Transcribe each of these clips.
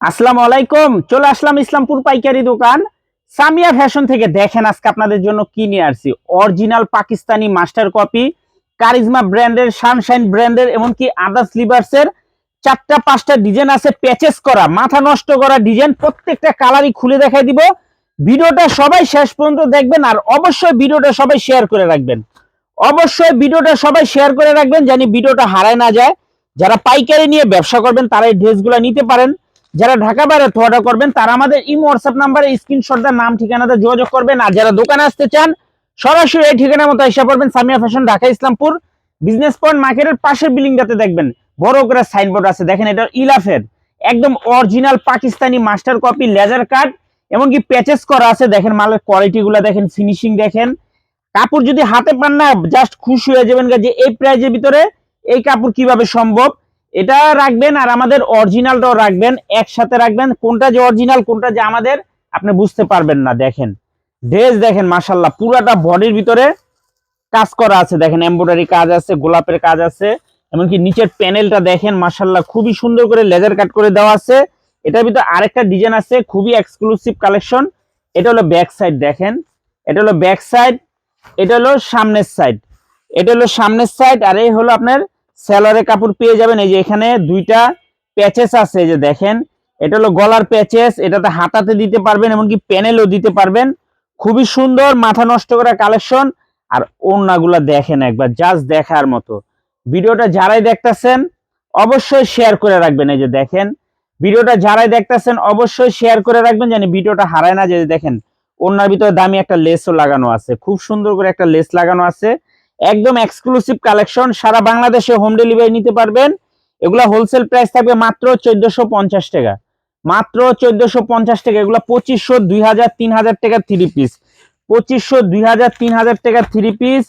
আসসালামু আলাইকুম, চলে আসলাম ইসলামপুর পাইকারি দোকান। সামিয়া ফ্যাশন থেকে দেখেন আজকে আপনাদের জন্য কি নিয়ে আসছি। Original Pakistani master copy, Charizma ব্র্যান্ডের, সানশাইন ব্র্যান্ডের, এমনকি আদার্স লিভার্সের চারটা, পাঁচটা ডিজাইন আছে, প্যাচেস করা, মাথা নষ্ট করা ডিজাইন, প্রত্যেকটা কালারই খুলে দেখাই দিব। ভিডিওটা সবাই শেষ পর্যন্ত দেখবেন আর অবশ্যই ভিডিওটা সবাই শেয়ার করে রাখবেন। অবশ্যই ভিডিওটা সবাই শেয়ার করে রাখবেন জানি ভিডিওটা হারায় না যায়। যারা পাইকারি নিয়ে ব্যবসা করবেন, তারা এই ড্রেসগুলো নিতে পারেন। যারা ঢাকা বাইরে অর্ডার করবেন, তারা আমাদের ইমো হোয়াটসঅ্যাপ নাম্বারে স্ক্রিনশটটা নাম ঠিকানাতে যোগাযোগ করবেন। আর যারা দোকানে আসতে চান, সরাসরি এই ঠিকানার মতো এসে পড়বেন, Samia fashion Dhaka Islampur. Business point মার্কেটের পাশের বিল্ডিংটাতে দেখবেন, বড় করে সাইনবোর্ড আছে। দেখেন, এটা ইলাফের, একদম original Pakistani master copy laser cut এমনকি প্যাচেস করা আছে। দেখেন, মালের কোয়ালিটি গুলা দেখেন ফিনিশিং দেখেন। কাপড় যদি হাতে পান না জাস্ট খুশি হয়ে যাবেন যে এই প্রাইজের ভিতরে এই কাপড় কীভাবে সম্ভব? এটা রাখবেন আর আমাদের অরিজিনালটাও রাখবেন, একসাথে রাখবেন। কোনটা যে অরিজিনাল কোনটা যে আমাদের, আপনি বুঝতে পারবেন না, দেখেন। ড্রেস দেখেন মাসাল্লাহ পুরাটা বডির ভিতরে কাজ করা আছে। দেখেন এমব্রয়ডারি কাজ আছে, গোলাপের কাজ আছে, এমনকি নিচের প্যানেলটা দেখেন মাসাল্লাহ খুবই সুন্দর করে লেজার কাট করে দেওয়া আছে। এটার ভিতরে আরেকটা ডিজাইন আছে, খুবই এক্সক্লুসিভ কালেকশন এটা হলো ব্যাক সাইড দেখেন। এটা হলো ব্যাক সাইড এটা হলো সামনের সাইড এটা হলো সামনের সাইড আর এই হলো আপনার স্যালোয়ারের কাপড় পেয়ে যাবেন। এই যে এখানে দুইটা প্যাচেস আছে যে দেখেন। এটা হলো গলার প্যাচেস এটাতে হাতাতে দিতে পারবেন, এমনকি প্যানেলও দিতে পারবেন। খুবই সুন্দর, মাথা নষ্ট করা কালেকশন আর ওড়নাগুলা দেখেন একবার জাস্ট দেখার মতো। ভিডিওটা যারাই দেখতেছেন, অবশ্যই শেয়ার করে রাখবেন, এই যে দেখেন। ভিডিওটা যারাই দেখতেছেন, অবশ্যই শেয়ার করে রাখবেন জানি ভিডিওটা হারায় না যে দেখেন, ওড়নার ভিতরে দামি একটা লেসও লাগানো আছে। খুব সুন্দর করে একটা লেস লাগানো আছে। একদম এক্সক্লুসিভ কালেকশন সারা বাংলাদেশে হোম ডেলিভারি নিতে পারবেন। এগুলা হোলসেল প্রাইস থাকবে মাত্র চোদ্দশো পঞ্চাশ টাকা। মাত্র চোদ্দশো পঞ্চাশ টাকা, এগুলা পঁচিশশো দুই হাজার তিন হাজার টাকা থ্রি পিস পঁচিশশো দুই হাজার তিন হাজার টাকা থ্রি পিস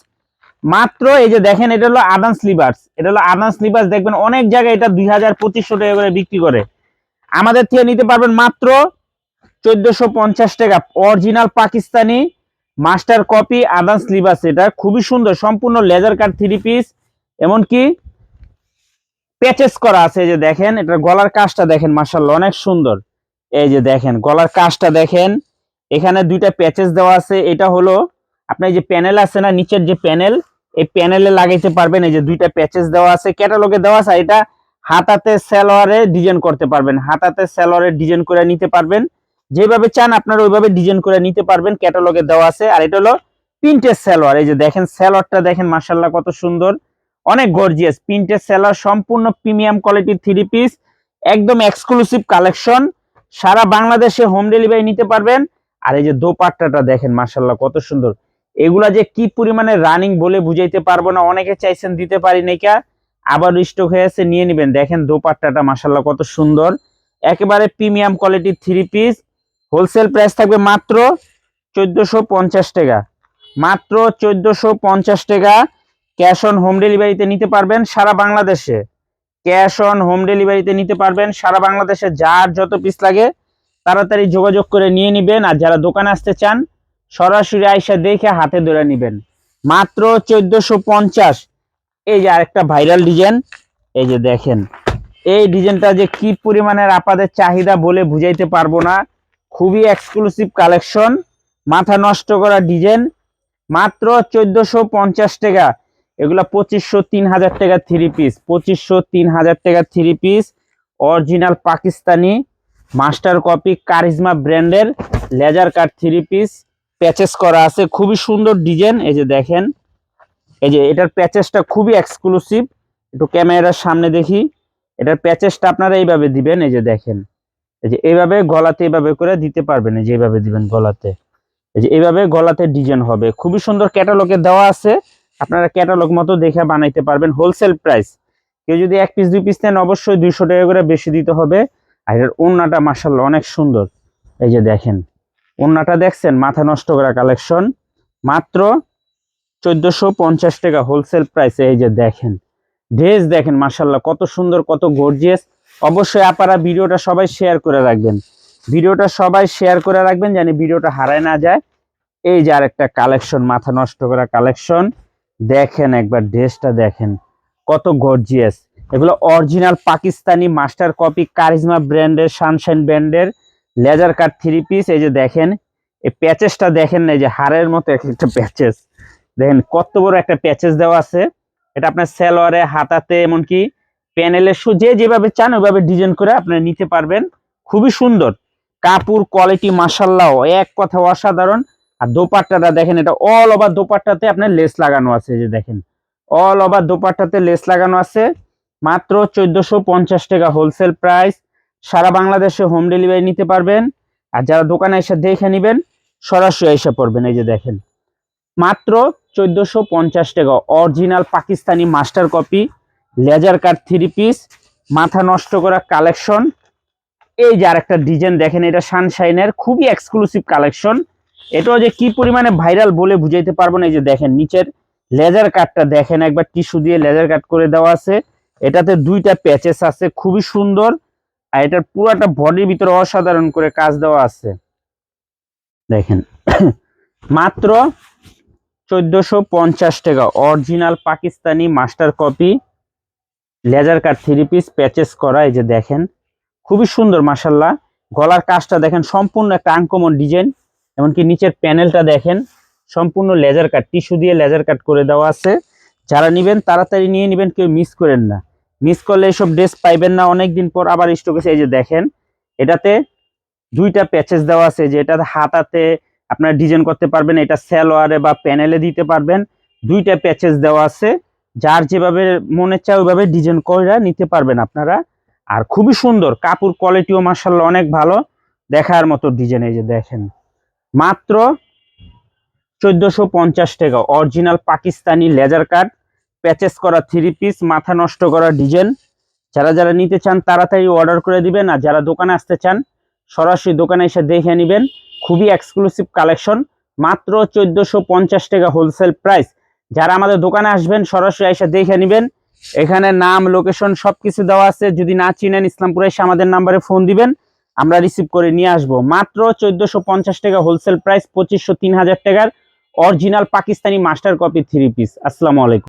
মাত্র এই যে দেখেন, এটা হলো আদান স্লিভার্স এটা হলো আদান স্লিভার্স দেখবেন অনেক জায়গায় এটা দুই হাজার পঁচিশশো টাকা করে বিক্রি করে। আমাদের থেকে নিতে পারবেন মাত্র চোদ্দশো পঞ্চাশ টাকা। অরিজিনাল পাকিস্তানি মাস্টার কপি আদান স্লিভার্স এটা খুবই সুন্দর, সম্পূর্ণ লেজার কাট থ্রি পিস এমনকি প্যাচেস করা আছে যে দেখেন, এটা গলার কাজটা দেখেন মার্শাল্লাহ অনেক সুন্দর। এই যে দেখেন, গলার কাজটা দেখেন, এখানে দুইটা প্যাচেস দেওয়া আছে, এটা হলো আপনার যে প্যানেল আছে না, নিচের যে প্যানেল এই প্যানেলে লাগাইতে পারবেন, এই যে দুইটা প্যাচেস দেওয়া আছে ক্যাটালগে দেওয়া আছে, এটা হাতাতে সালোয়ারে ডিজাইন করতে পারবেন, হাতাতে সালোয়ারে ডিজাইন করে নিতে পারবেন। যেভাবে চান আপনারা ওইভাবে ডিজাইন করে নিতে পারবেন ক্যাটালগে দেওয়া আছে। আর এটা হলো প্রিন্টের সালোয়ার। এই যে দেখেন স্যালোয়ারটা দেখেন মার্শাল্লাহ কত সুন্দর। অনেক গর্জিয়াস প্রিন্টের সেলার সম্পূর্ণ প্রিমিয়াম কোয়ালিটির থ্রি পিস একদম এক্সক্লুসিভ কালেকশন সারা বাংলাদেশে হোম ডেলিভারি নিতে পারবেন। আর এই যে দোপাট্টাটা দেখেন মার্শাল্লাহ কত সুন্দর। এগুলা যে কি পরিমাণে রানিং বলে বুঝাইতে পারব না, অনেকে চাইছেন দিতে পারি নাইকা আবার স্টক হয়ে আছে, নিয়ে নেবেন। দেখেন দোপাট্টাটা মার্শাল্লাহ কত সুন্দর। একেবারে প্রিমিয়াম কোয়ালিটির থ্রি পিস হোলসেল প্রাইস থাকবে মাত্র চোদ্দশো পঞ্চাশ টাকা। মাত্র চোদ্দশো পঞ্চাশ টাকা ক্যাশ অন হোম ডেলিভারিতে নিতে পারবেন সারা বাংলাদেশে। ক্যাশ অন হোম ডেলিভারিতে নিতে পারবেন সারা বাংলাদেশে যার যত পিস লাগে তাড়াতাড়ি যোগাযোগ করে নিয়ে নেবেন আর যারা দোকানে আসতে চান সরাসরি আইসা দেখে হাতে ধরে নেবেন। মাত্র চোদ্দশো পঞ্চাশ। এই যে আরেকটা ভাইরাল ডিজাইন। এই যে দেখেন। এই ডিজাইনটা যে কি পরিমাণের আপাদের চাহিদা বলে বুঝাইতে পারব না। খুবই এক্সক্লুসিভ কালেকশন মাথা নষ্ট করা ডিজাইন মাত্র চোদ্দশো পঞ্চাশ টাকা। এগুলা পঁচিশশো তিন হাজার টাকা থ্রি পিস পঁচিশশো তিন হাজার টাকা three piece original Pakistani. Master copy Charizma ব্র্যান্ডের laser cut three piece patches করা আছে। খুবই সুন্দর ডিজাইন এই যে দেখেন। এই যে এটার প্যাচেসটা খুবই এক্সক্লুসিভ একটু ক্যামেরার সামনে দেখি। এটার প্যাচেসটা আপনারা এইভাবে দিবেন। এই যে দেখেন। এই যে এইভাবে গলাতে এইভাবে করে দিতে পারবেন, এই যে এইভাবে দিবেন গলাতে। এই যে এইভাবে গলাতে ডিজাইন হবে। খুবই সুন্দর ক্যাটালগে দেওয়া আছে। আপনারা ক্যাটালগ মতো দেখে বানাইতে পারবেন হোলসেল প্রাইস কেউ যদি এক পিস দুই পিস নেন, অবশ্যই দুইশো টাকা করে বেশি দিতে হবে। আর এর ওড়নাটা মাসাল্লাহ অনেক সুন্দর। এই যে দেখেন, ওড়নাটা দেখছেন? মাথা নষ্ট করা কালেকশন মাত্র চোদ্দশো পঞ্চাশ টাকা হোলসেল প্রাইসে এই যে দেখেন ড্রেস দেখেন মাসাল্লাহ কত সুন্দর, কত গর্জিয়াস অবশ্যই আপনারা ভিডিওটা সবাই শেয়ার করে রাখবেন। ভিডিওটা সবাই শেয়ার করে রাখবেন জানি ভিডিওটা হারায় না যায়। এই যে আরেকটা কালেকশন মাথা নষ্ট করা কালেকশন দেখেন একবার ড্রেসটা দেখেন, কত গর্জিয়াস এগুলো original Pakistani master copy Charizma ব্র্যান্ডের সানশাইন ব্র্যান্ডের লেজার কাট থ্রি পিস এই যে দেখেন, এই প্যাচেসটা দেখেন না, এই যে হাড়ের মতো এক একটা প্যাচেস দেখেন কত বড় একটা প্যাচেস দেওয়া আছে। এটা আপনার সেলোয়ারে, হাতাতে, এমনকি প্যানেলে যে যেভাবে চান, ওইভাবে ডিজাইন করে আপনারা নিতে পারবেন। খুবই সুন্দর। কাপড় কোয়ালিটি মাসাল্লাহ এক কথা অসাধারণ। আর দোপাট্টাটা দেখেন, এটা অল ওভার দোপাট্টাতে আপনার লেস লাগানো আছে যে দেখেন। অল ওভার দোপাট্টাতে লেস লাগানো আছে। মাত্র চোদ্দশো পঞ্চাশ টাকা হোলসেল প্রাইস সারা বাংলাদেশে হোম ডেলিভারি নিতে পারবেন। আর যারা দোকানে এসে দেখে নেবেন, সরাসরি এসে পড়বেন, এই যে দেখেন। মাত্র চোদ্দশো পঞ্চাশ টাকা original Pakistani master copy laser cut three piece, মাথা নষ্ট করা কালেকশন। এই যে আরেকটা ডিজাইন দেখেন, এটা সানশাইনের খুবই এক্সক্লুসিভ কালেকশন। এটাও যে কি পরিমাণে ভাইরাল বলে বুঝাইতে পারব না, এই যে দেখেন, নিচের লেজার কাটটা দেখেন, একবার টিস্যু দিয়ে লেজার কাট করে দেওয়া আছে। এটাতে দুইটা প্যাচেস আছে, খুবই সুন্দর। আর এটার পুরাটা বডির ভিতরে অসাধারণ করে কাজ দেওয়া আছে। দেখেন, মাত্র চোদ্দশো পঞ্চাশ টাকা original Pakistani master copy laser cut three piece patches করা, এই যে দেখেন। খুবই সুন্দর মাসাল্লাহ গলার কাজটা দেখেন, সম্পূর্ণ একটা আনকমন ডিজাইন এমনকি নিচের প্যানেলটা দেখেন, সম্পূর্ণ লেজার কাট টিস্যু দিয়ে লেজার কাট করে দেওয়া আছে। যারা নেবেন, তাড়াতাড়ি নিয়ে নেবেন, কেউ মিস করেন না। মিস করলে এইসব ড্রেস পাইবেন না, অনেকদিন পর আবার স্টক এসে, এই যে দেখেন, এটাতে দুইটা প্যাচেস দেওয়া আছে। যে এটাতে হাতাতে আপনারা ডিজাইন করতে পারবেন, এটা স্যালোয়ারে বা প্যানেলে দিতে পারবেন। দুইটা প্যাচেস দেওয়া আছে। যার যেভাবে মনে চায়, ওইভাবে ডিজাইন করে নিতে পারবেন আপনারা। আর খুবই সুন্দর, কাপড় কোয়ালিটিও মার্শাল্লাহ অনেক ভালো। দেখার মতো ডিজাইন এই যে দেখেন। মাত্র চোদ্দশো পঞ্চাশ টাকা। Original Pakistani laser cut patches করা থ্রি পিস মাথা নষ্ট করা ডিজাইন যারা যারা নিতে চান, তাড়াতাড়ি অর্ডার করে দিবেন। আর যারা দোকানে আসতে চান, সরাসরি দোকানে এসে দেখে নেবেন। খুবই এক্সক্লুসিভ কালেকশন মাত্র চোদ্দশো পঞ্চাশ টাকা হোলসেল প্রাইস যারা আমাদের দোকানে আসবেন, সরাসরি এসে দেখে নেবেন। এখানে নাম লোকেশন সবকিছু দেওয়া আছে। যদি না চিনেন ইসলামপুরে এসে আমাদের নাম্বারে ফোন দিবেন, আমরা রিসিভ করে নিয়ে আসব। মাত্র চোদ্দশো পঞ্চাশ টাকা হোলসেল প্রাইস পঁচিশশো তিন হাজার টাকার original Pakistani master copy three piece আসসালামু আলাইকুম।